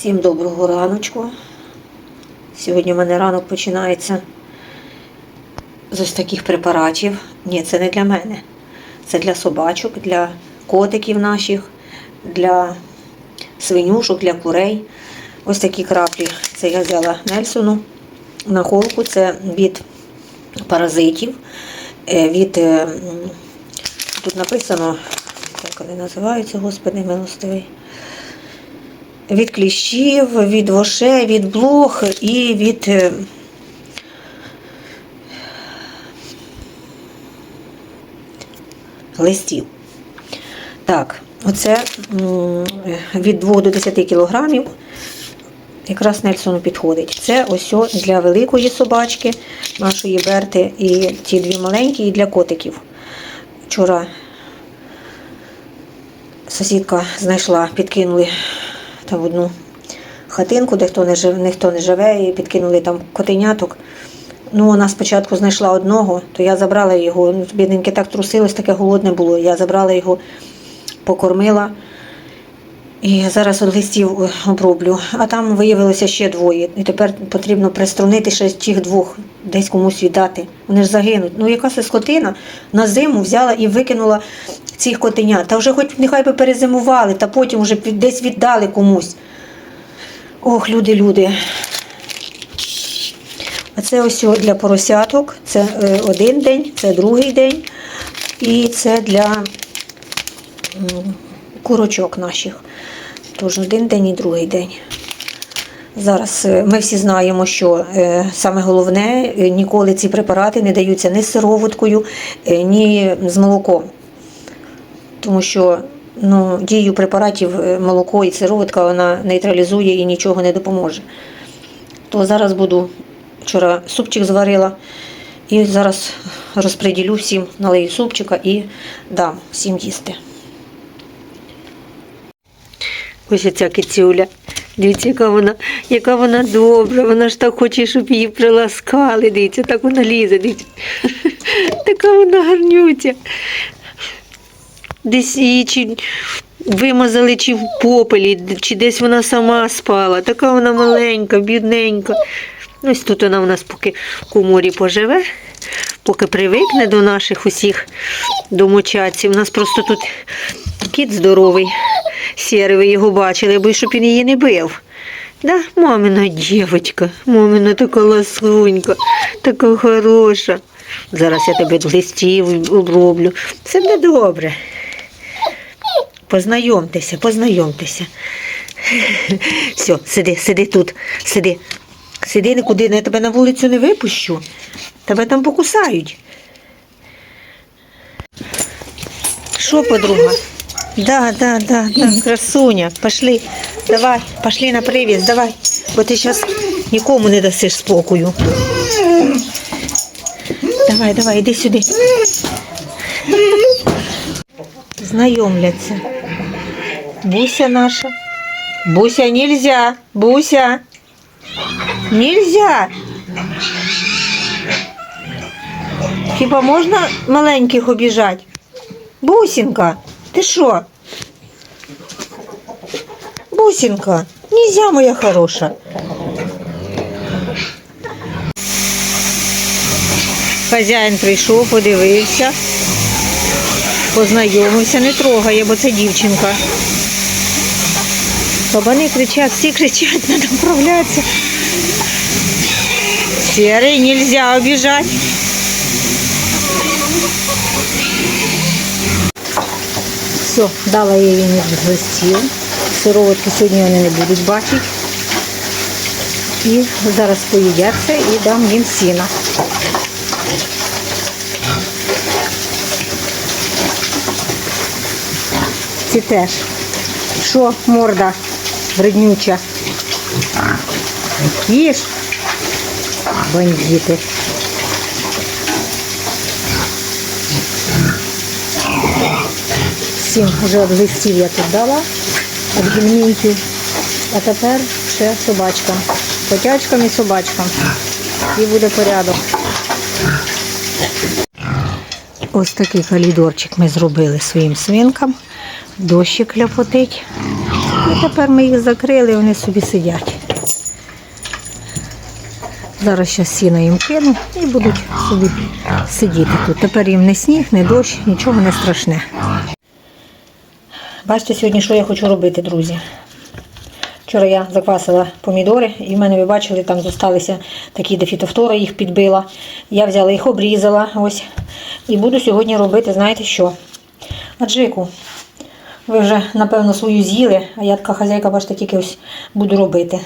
Всім доброго раночку. Сьогодні в мене ранок починається з ось таких препаратів. Ні, це не для мене. Це для собачок, для котиків наших, для свинюшок, для курей. Ось такі краплі. Це я взяла Нельсону на холку. Це від паразитів, е, від е, тут написано, як вони називаються, господи милостивий від кліщів, від вошей, від блох і від е, листів. Так, оце від 2 до 10 кілограмів. Якраз Нельсону підходить. Це ось для великої собачки, нашої Берти, і ті дві маленькі, і для котиків. Вчора сусідка знайшла, підкинули там в одну хатинку, де хто не живе, ніхто не живе, і підкинули там котеняток. Ну, вона спочатку знайшла одного, то я забрала його. Ну, бідненьке так трусилось, таке голодне було. Я забрала його, покормила. І зараз от листів е, оброблю. А там виявилося ще двоє. І тепер потрібно приструнити ще тих двох, десь комусь віддати. Вони ж загинуть. Ну, яка це скотина на зиму взяла і викинула цих котенят. Та вже хоч нехай би перезимували, та потім вже десь віддали комусь. Ох, люди, люди. А це ось для поросяток. Це е, один день, це другий день. І це для курочок наших. Тож один день і другий день. Зараз е, ми всі знаємо, що е, саме головне, е, ніколи ці препарати не даються ні з сироваткою, ні з молоком. Тому що ну, дію препаратів молоко і сироватка вона нейтралізує і нічого не допоможе. То зараз буду вчора супчик зварила і зараз розподілю всім, налию супчика і дам всім їсти. Ось ця кицюля. Дивіться, яка вона, яка вона добра. Вона ж так хоче, щоб її приласкали. Дивіться, так вона лізе. Дивіться. Така вона гарнюця. Десь її чи вимазали, чи в попелі, чи десь вона сама спала. Така вона маленька, бідненька. Ось тут вона в нас поки в коморі поживе, поки привикне до наших усіх домочадців. У нас просто тут кіт здоровий, сірий, ви його бачили, бо щоб він її не бив. Да, мамина дівчинка, мамина така ласунька, така хороша. Зараз я тебе листів оброблю. Все буде добре. Познайомтеся, познайомтеся. Все, сиди, сиди тут, сиди. Сиди нікуди, я тебе на вулицю не випущу. Тебе там покусають. Що, подруга? Да, да, да, да, красуня. Пошли. Давай, пошли на привіз, давай. Бо ти зараз нікому не дасиш спокою. Давай, давай, іди сюди. Знайомляться. Буся наша. Буся, нельзя. Буся. Нельзя. Хіба можна маленьких обіжати? Бусінка, Ти що? Бусінка, нельзя, моя хороша. Хазяїн прийшов, подивився, познайомився, не трогає, бо це дівчинка. Кабани кричать, всі кричать, треба вправлятися. Серый нельзя обижать. Все, дала я їм з гостів. Сироватки сьогодні вони не будуть бачити. І зараз поїдяться і дам їм сіна. Ці теж. Що, морда вреднюча? Їж? Бандити. Всім вже від листів я тут дала, від гельмінтів. А тепер ще собачкам. Котячкам і собачкам. І буде порядок. Ось такий калідорчик ми зробили своїм свинкам. Дощик ляпотить. І тепер ми їх закрили, вони собі сидять. Зараз ще сіно їм кину і будуть собі сидіти тут. Тепер їм не сніг, не дощ, нічого не страшне. Бачите, сьогодні що я хочу робити, друзі. Вчора я заквасила помідори, і в мене, ви бачили, там зосталися такі де фітофтора, їх підбила. Я взяла їх, обрізала. ось. І буду сьогодні робити, знаєте що? Аджику. Ви вже, напевно, свою з'їли, а я така хазяйка, бачите, тільки ось буду робити.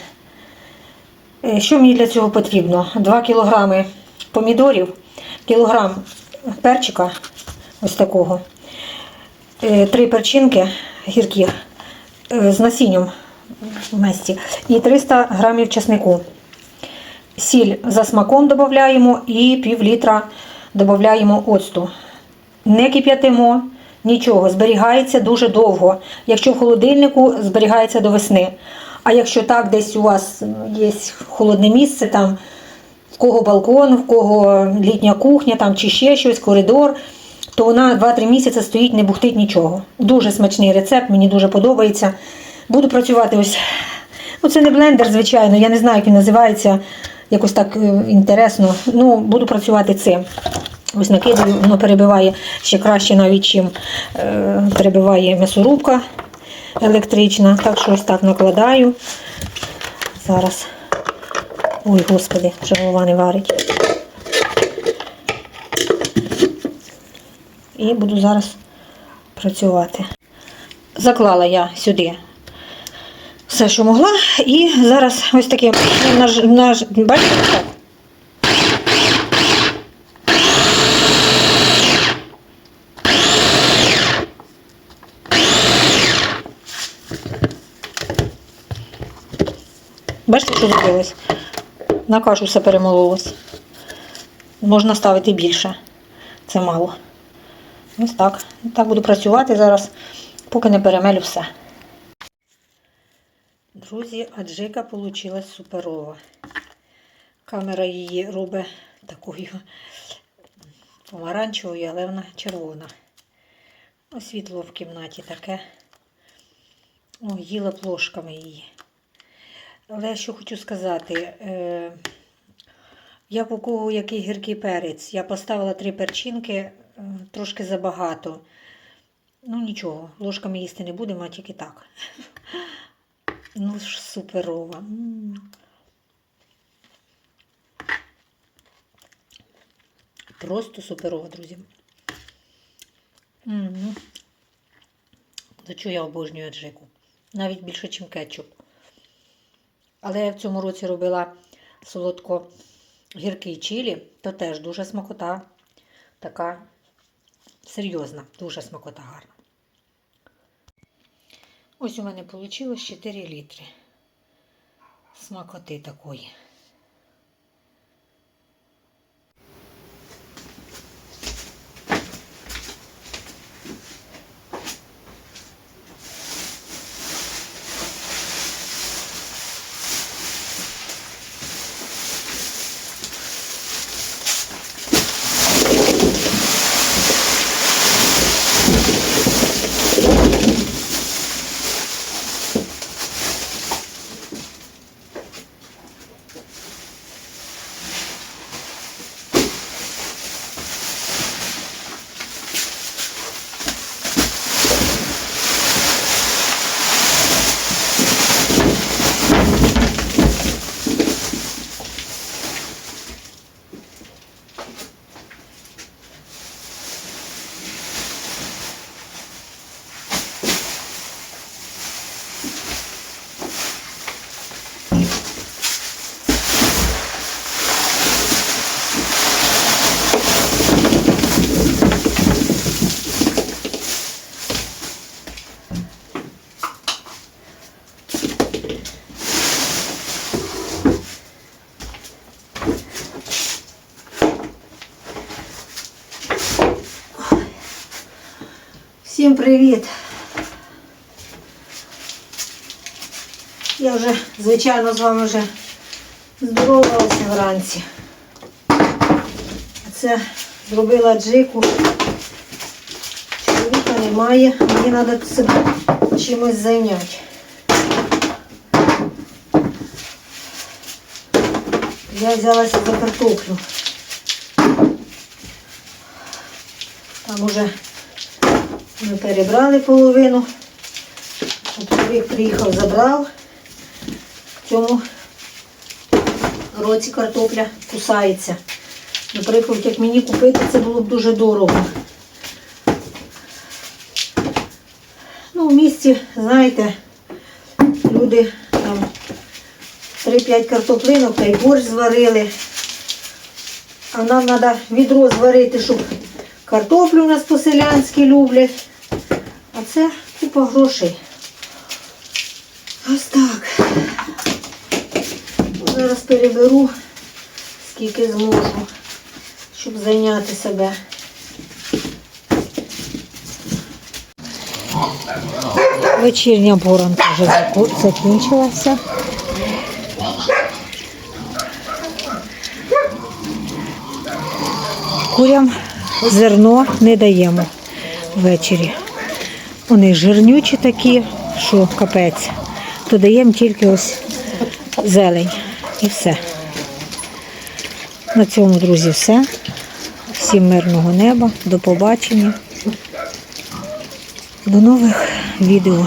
Е, Що мені для цього потрібно? 2 кілограми помідорів, кілограм перчика, ось такого, три перчинки гірких е, з насінням в месті і 300 грамів чеснику. Сіль за смаком додаємо і пів літра додаємо оцту. Не кип'ятимо, нічого, зберігається дуже довго. Якщо в холодильнику, зберігається до весни. А якщо так, десь у вас є холодне місце, там в кого балкон, в кого літня кухня там, чи ще щось, коридор, то вона 2-3 місяці стоїть, не бухтить нічого. Дуже смачний рецепт, мені дуже подобається. Буду працювати ось. Ну, це не блендер, звичайно, я не знаю, як він називається. Якось так е, інтересно. Ну, буду працювати цим. Ось накидаю, воно перебиває ще краще, навіть чим е, перебиває м'ясорубка електрична. Так що ось так накладаю. Зараз. Ой, господи, вже голова не варить. І буду зараз працювати. Заклала я сюди все, що могла, і зараз ось таке наж, наж, бачите, так? Бачите, що зробилось? На кашу все перемололось. Можна ставити більше. Це мало. Ось так. Так буду працювати зараз, поки не перемелю все. Друзі, аджика вийшла суперова. Камера її робить такою помаранчевою, але вона червона. Освітло в кімнаті таке. О, їла б ложками її. Але що хочу сказати, е, я по кого який гіркий перець. Я поставила три перчинки, трошки забагато. Ну нічого, ложками їсти не будемо, а тільки так. Ну ж суперова. Просто суперова, друзі. М. За що я обожнюю аджику? Навіть більше, ніж кетчуп. Але я в цьому році робила солодко гіркий чилі, то теж дуже смакота, така серйозна, дуже смакота гарна. Ось у мене вийшло 4 літри смакоти такої. Привіт! Я вже, звичайно, з вами вже здоровалася вранці. Це зробила джику. Чоловіка немає, мені треба себе чимось зайняти. Я взялася за картоплю. Там уже ми перебрали половину. Чоловік приїхав, забрав. В цьому році картопля кусається. Наприклад, як мені купити, це було б дуже дорого. Ну, в місті, знаєте, люди там 3-5 картоплинок та й борщ зварили. А нам треба відро зварити, щоб картоплю у нас по-селянськи люблять. Це купа грошей. Ось так. Зараз переберу, скільки зможу, щоб зайняти себе. Вечірня боронка вже закінчилася. Курям зерно не даємо ввечері. Вони жирнючі такі, що капець. Додаємо тільки ось зелень і все. На цьому, друзі, все. Всім мирного неба. До побачення. До нових відео.